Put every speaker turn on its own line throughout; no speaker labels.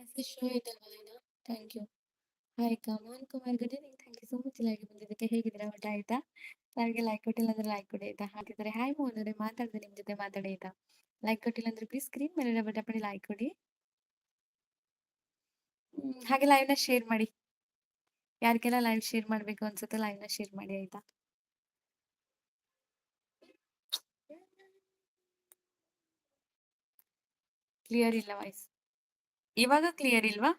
Message show ಇದು thank you hi ಅಕ್ಕ Mohan Kumar good evening thank you so much like ಬಂದಿದ್ದಕ್ಕೆ ಹೇಗಿದ್ದೀರಾ? ಊಟ ಆಯ್ತಾ? ನನಗೆ ಲೈಕ್ ಕೊಟ್ಟಿಲ್ಲ ಅಂದ್ರೆ ಲೈಕ್ ಕೊಡಿ ಆಯ್ತಾ? ಹಾಗಿದ್ದಾರೆ ಹಾಯ್ ಮೋಹನ್ ಅವರೇ, ಮಾತಾಡಿದೆ ನಿಮ್ಮ ಜೊತೆ ಮಾತಾಡಿ ಆಯ್ತಾ? ಲೈಕ್ ಕೊಟ್ಟಿಲ್ಲ ಅಂದ್ರೆ ಪ್ಲೀಸ್ ಸ್ಕ್ರೀನ್ ಮೇಲೆ ಬಟ್ ಮಾಡಿ ಲೈಕ್ ಕೊಡಿ. ಹಾಗೆ ಲೈವ್ನ ಶೇರ್ ಮಾಡಿ. ಯಾರಿಗೆಲ್ಲ ಲೈವ್ ಶೇರ್ ಮಾಡಬೇಕು ಅನ್ಸುತ್ತೆ ಲೈವ್ನ ಶೇರ್ ಮಾಡಿ ಆಯ್ತಾ? ಕ್ಲಿಯರ್ ಇಲ್ಲ ವಾಯ್ಸ್ ಇವಾಗ ಕ್ಲಿಯರ್ ಇಲ್ವಾ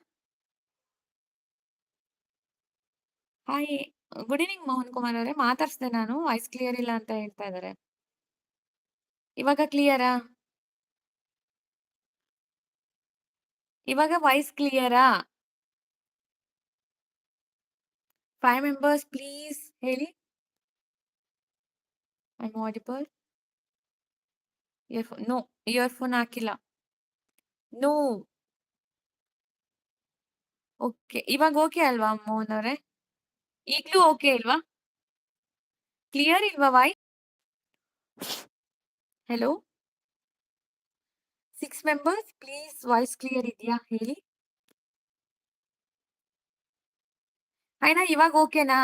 hi good evening Mohan Kumar ಅವರೇ ಮಾತಾಡ್ಸ್ದೆ ನಾನು ವಾಯ್ಸ್ ಕ್ಲಿಯರ್ ಇಲ್ಲ ಅಂತ ಹೇಳ್ತಾ ಇದ್ದಾರೆ ಇವಾಗ ಕ್ಲಿಯರಾ ಇವಾಗ ವಾಯ್ಸ್ ಕ್ಲಿಯರಾ ಫೈವ್ ಮೆಂಬರ್ಸ್ ಪ್ಲೀಸ್ ಹೇಳಿ ಆಡಿಬಲ್ ಇಯರ್ಫೋನ್ ನೋ ಇಯರ್ಫೋನ್ ಹಾಕಿಲ್ಲ ನೋ ಓಕೆ. ಇವಾಗ ಓಕೆ ಅಲ್ವಾ ಮೋಹನ್ ಅವರೇ? ಈಗಲೂ ಓಕೆ ಇಲ್ವಾ? ಕ್ಲಿಯರ್ ಇಲ್ವಾ why hello six members please voice clear ಇದೆಯಾ? ಹೇಳಿ. ಆಯ್ನಾ ಇವಾಗ ಓಕೆನಾ?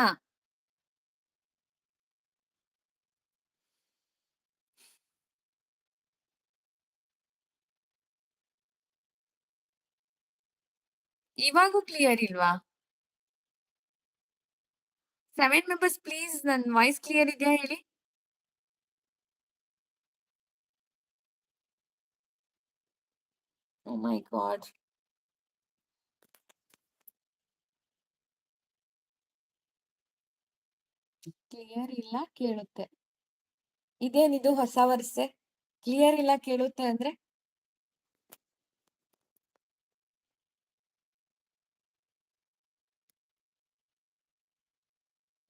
ಇವಾಗೂ ಕ್ಲಿಯರ್ ಇಲ್ವಾ? ಸೆವೆನ್ ಮೆಂಬರ್ಸ್ ಪ್ಲೀಸ್ ನನ್ನ ವಾಯ್ಸ್ ಕ್ಲಿಯರ್ ಇದೆಯಾ ಹೇಳಿ? ಓ ಮೈ ಗಾಡ್ ಕ್ಲಿಯರ್ ಇಲ್ಲ ಕೇಳುತ್ತೆ. ಇದೇನಿದು ಹೊಸ ವರ್ಷೆ? ಕ್ಲಿಯರ್ ಇಲ್ಲ ಕೇಳುತ್ತೆ ಅಂದ್ರೆ?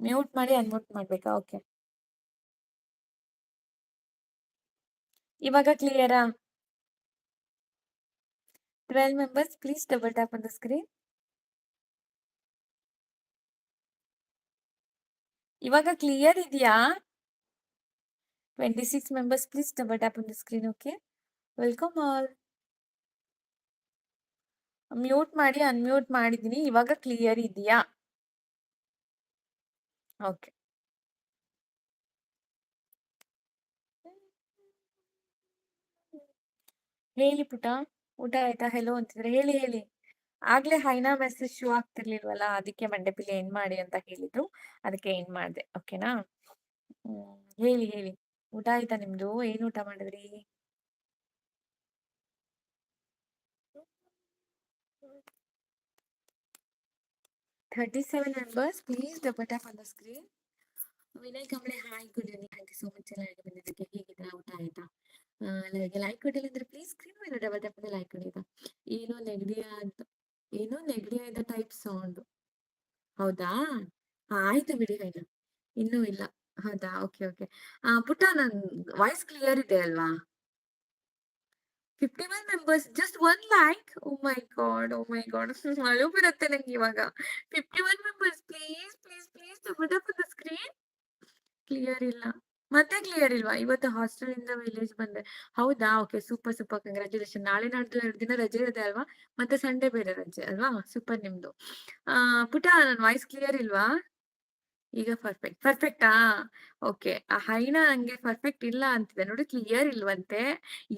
ಮ್ಯೂಟ್ ಮಾಡಿ ಅನ್ಮ್ಯೂಟ್ ಮಾಡ್ಬೇಕಾ? ಓಕೆ ಇವಾಗ ಕ್ಲಿಯರಾ twelve members please double tap on the screen ಇವಾಗ ಕ್ಲಿಯರ್ ಇದೆಯಾ? Twenty six members please double tap on the screen okay welcome all mute ಮಾಡಿ ಅನ್ಮ್ಯೂಟ್ ಮಾಡಿದ್ದೀನಿ ಇವಾಗ ಕ್ಲಿಯರ್ ಇದೆಯಾ? ಓಕೆ ಹೇಳಿ ಪುಟ. ಊಟ ಆಯ್ತಾ? ಹೆಲೋ ಅಂತಿದ್ರೆ ಹೇಳಿ ಹೇಳಿ. ಆಗ್ಲೇ ಹೈನಾ ಮೆಸೇಜ್ ಶೋ ಆಗ್ತಿರ್ಲಿಲ್ವಲ್ಲ, ಅದಕ್ಕೆ ಮಂಡಪಿಲಿ ಏನ್ ಮಾಡಿ ಅಂತ ಹೇಳಿದ್ರು. ಅದಕ್ಕೆ ಏನ್ ಮಾಡ್ದೆ. ಓಕೆನಾ ಹ್ಮ್, ಹೇಳಿ ಹೇಳಿ. ಊಟ ಆಯ್ತಾ ನಿಮ್ದು? ಏನ್ ಊಟ ಮಾಡಿದ್ರಿ? Thirty seven members please double on the screen Vinay Kamble hi good evening thank you so much ಎಲ್ಲ ಬಂದಿದ್ದಕ್ಕೆ ಹೇಗಿದ್ರೆ ಊಟ ಆಯ್ತಾ ನನಗೆ ಲೈಕ್ ಕೊಟ್ಟಿಲ್ಲ ಅಂದ್ರೆ ಪ್ಲೀಸ್ ಸ್ಕ್ರೀನ್ ಮೇಲೆ ಡಬಲ್ ಟ್ಯಾಪ್ ಮಾಡಿ ಲೈಕ್ ಕೊಡಿ ಏನೋ ನೆಗಡಿ ಅಂತ ಏನೋ ನೆಗಡಿ ಆದ ಟೈಪ್ ಸೌಂಡ್ ಹೌದಾ? ಆಯ್ತಾ ಬಿಡಿ ಆಯ್ತು ಇನ್ನೂ ಇಲ್ಲ. ಹೌದಾ? ಓಕೆ ಓಕೆ ಪುಟ್ಟ, ನನ್ ವಾಯ್ಸ್ ಕ್ಲಿಯರ್ ಇದೆ ಅಲ್ವಾ? Fifty one members just one lack oh my god oh my god ಅಳು ಬರುತ್ತೆ ನಂಗೆ ಇವಾಗ fifty one members please please please the screen clear ಇಲ್ಲ. ಮತ್ತೆ ಕ್ಲಿಯರ್ ಇಲ್ವಾ? ಇವತ್ತು ಹಾಸ್ಟೆಲ್ ಇಂದ ವಿಲೇಜ್ ಬಂದೆ. ಹೌದಾ? ಓಕೆ ಸೂಪರ್ ಸೂಪರ್ ಕಂಗ್ರಾಚುಲೇಷನ್ ನಾಳೆ ನಾಡ್ದು ಎರಡು ದಿನ ರಜೆ ಇದೆ ಅಲ್ವಾ? ಮತ್ತೆ ಸಂಡೇ ಬೇರೆ ರಜೆ ಅಲ್ವಾ? ಸೂಪರ್ ನಿಮ್ದು. ಪುಟ, ನನ್ನ ವಾಯ್ಸ್ ಕ್ಲಿಯರ್ ಇಲ್ವಾ? ಈಗ ಪರ್ಫೆಕ್ಟ್ ಪರ್ಫೆಕ್ಟಾ ಓಕೆ ಆ ಹೈನ ನಂಗೆ ಪರ್ಫೆಕ್ಟ್ ಇಲ್ಲ ಅಂತಿದೆ. ನೋಡಿ ಕ್ಲಿಯರ್ ಇಲ್ವಂತೆ?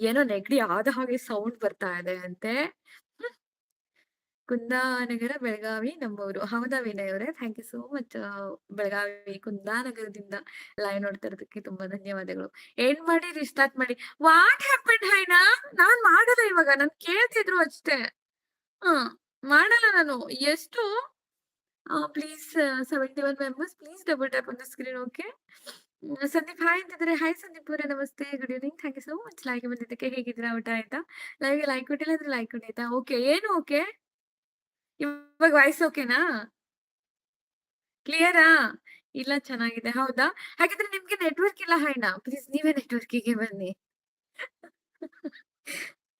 ಏನೋ ನೆಗಡಿ ಆದ ಹಾಗೆ ಸೌಂಡ್ ಬರ್ತಾ ಇದೆ ಅಂತೆ. ಕುಂದಾನಗರ ಬೆಳಗಾವಿ ನಮ್ಮೂರು. ಹೌದಾ ವಿನಯ್ ಅವರೇ? Thank you so much Belagavi ಕುಂದಾನಗರದಿಂದ live ನೋಡ್ತಾ ಇರೋದಕ್ಕೆ ತುಂಬಾ ಧನ್ಯವಾದಗಳು. ಏನ್ ಮಾಡಿ ರಿಸ್ಟಾರ್ಟ್ ಮಾಡಿ. ವಾಟ್ ಹ್ಯಾಪನ್ ಹೈನಾ? ನಾನ್ ಮಾಡಲ್ಲ ಇವಾಗ. ನಾನು ಕೇಳ್ತಿದ್ರು ಅಷ್ಟೇ. ಹಾ. ಮಾಡಲ್ಲ ನಾನು. ಎಷ್ಟು? Please seventy one members please double tap on the screen okay Sandeep hi ಅಂತಿದ್ರೆ ಹಾಯ್ ಸಂದೀಪ್ ಅವರೇ, ನಮಸ್ತೆ good evening thank you so much like ಬಂದಿದ್ದಕ್ಕೆ ಹೇಗಿದ್ದೀರಾ? ಊಟ ಆಯ್ತಾ? ಲೈವ್ಗೆ ಲೈಕ್ ಕೊಟ್ಟಿಲ್ಲ ಅಂದ್ರೆ ಲೈಕ್ ಕೊಡಿ ಆಯ್ತಾ ಓಕೆ ಏನು ಓಕೆ ಇವಾಗ ವಾಯ್ಸ್ ಓಕೆನಾ ಕ್ಲಿಯರಾ ಇಲ್ಲ, ಚೆನ್ನಾಗಿದೆ. ಹೌದಾ? ಹಾಗಿದ್ರೆ ನಿಮ್ಗೆ ನೆಟ್ವರ್ಕ್ ಇಲ್ಲ ಹಾಯ್ನಾ ಪ್ಲೀಸ್ ನೀವೇ ನೆಟ್ವರ್ಕಿಗೆ ಬನ್ನಿ.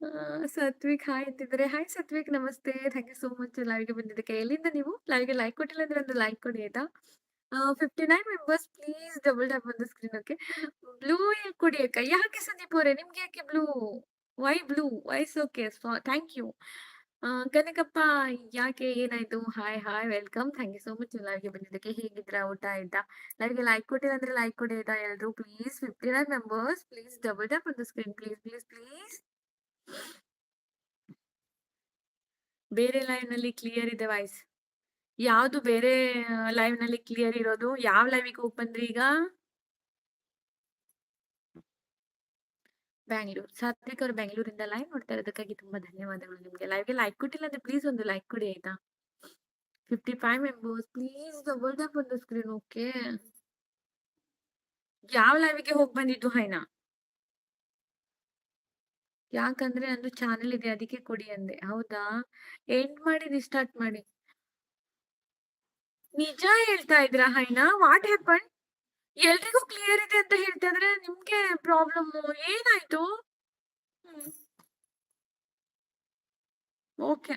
ಆ, ಸತ್ವಿಕ್ ಹಾಯ್ ಅಂತಿದ್ರೆ ಹಾಯ್ ಸತ್ವಿಕ್ ನಮಸ್ತೆ. ಥ್ಯಾಂಕ್ ಯು ಸೋ ಮಚ್ ಲೈವ್ಗೆ ಬಂದಿದ್ದಕ್ಕೆ. ಎಲ್ಲಿಂದ ನೀವು? ಲೈವ್ಗೆ ಲೈಕ್ ಕೊಟ್ಟಿಲ್ಲ ಅಂದ್ರೆ ಒಂದು ಲೈಕ್ ಕೊಡಿ ಆಯ್ತಾ? Fifty nine members please double tap on the screen okay blue ಕೊಡಿ ಅಕ್ಕ? ಯಾಕೆ ಸಂದೀಪ್ ಅವರೇ? ನಿಮ್ಗೆ ಯಾಕೆ blue why blue wise okay thank you ಆ, ಕನಕಪ್ಪ ಯಾಕೆ? ಏನಾಯ್ತು? Hi hi welcome. Thank you so much ಲೈವ್‌ಗೆ ಬಂದಿದ್ದಕ್ಕೆ. ಹೇಗಿದ್ದೀರಾ? ಊಟ ಆಯ್ತಾ? ಲೈವ್‌ಗೆ ಲೈಕ್ ಕೊಟ್ಟಿಲ್ಲ ಅಂದ್ರೆ ಲೈಕ್ ಕೊಡಿ ಆಯ್ತಾ ಎಲ್ರು please 59 members please double tap ಒಂದು ಸ್ಕ್ರೀನ್ ಪ್ಲೀಸ್ ಪ್ಲೀಸ್ ಪ್ಲೀಸ್. ಬೇರೆ ಲೈವ್ನಲ್ಲಿ ಕ್ಲಿಯರ್ ಇದೆ ವಾಯ್ಸ್. ಯಾವ್ದು ಬೇರೆ ಲೈವ್ನಲ್ಲಿ ಕ್ಲಿಯರ್ ಇರೋದು? ಯಾವ ಲೈವ್‌ಗೆ ಹೋಗ್ ಬಂದ್ರಿ ಈಗ? ಬ್ಯಾಂಗ್ಳೂರ್. ಸಾತ್ವಿಕ್ ಅವ್ರು ಬೆಂಗಳೂರಿಂದ ಲೈವ್ ನೋಡ್ತಾ ಇರೋದಕ್ಕಾಗಿ ತುಂಬಾ ಧನ್ಯವಾದಗಳು ನಿಮ್ಗೆ. ಲೈವ್‌ಗೆ ಲೈಕ್ ಕೊಟ್ಟಿಲ್ಲ ಅಂದ್ರೆ ಪ್ಲೀಸ್ ಒಂದು ಲೈಕ್ ಕೊಡಿ, ಆಯ್ತಾ? 55 ಮೆಂಬರ್ಸ್ ಪ್ಲೀಸ್ ಡಬಲ್ ಟ್ಯಾಪ್ ಒಂದು ಸ್ಕ್ರೀನ್ ಓಕೆ. ಯಾವ ಲೈವ್‌ಗೆ ಹೋಗ್ ಬಂದಿದ್ದು ಹೈನಾ? ಯಾಕಂದ್ರೆ ನಂದು ಚಾನೆಲ್ ಇದೆ, ಅದಕ್ಕೆ ಕೊಡಿ ಅಂದೆ. ಹೌದಾ? ಎಂಡ್ ಮಾಡಿ ರಿಸ್ಟಾರ್ಟ್ ಮಾಡಿ. ನಿಜ ಹೇಳ್ತಾ ಇದ್ರ ಹೈನಾ? What happen? ಎಲ್ರಿಗೂ ಕ್ಲಿಯರ್ ಇದೆ ಅಂತ ಹೇಳ್ತಾ ಇದ್ರೆ ನಿಮ್ಗೆ ಪ್ರಾಬ್ಲಮ್ ಏನಾಯ್ತು? ಓಕೆ.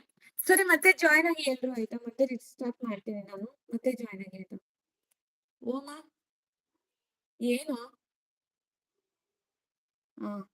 ಸರಿ, ಮತ್ತೆ ಜಾಯ್ನ್ ಆಗಿ ಎಲ್ರು ಆಯ್ತಾ? ಮತ್ತೆ ರಿಸ್ಟಾರ್ಟ್ ಮಾಡ್ತೀನಿ ನಾನು. ಮತ್ತೆ ಜಾಯ್ನ್ ಆಗಿ ಆಯ್ತಾ? ಓಮಾ ಏನು? ಹಾ.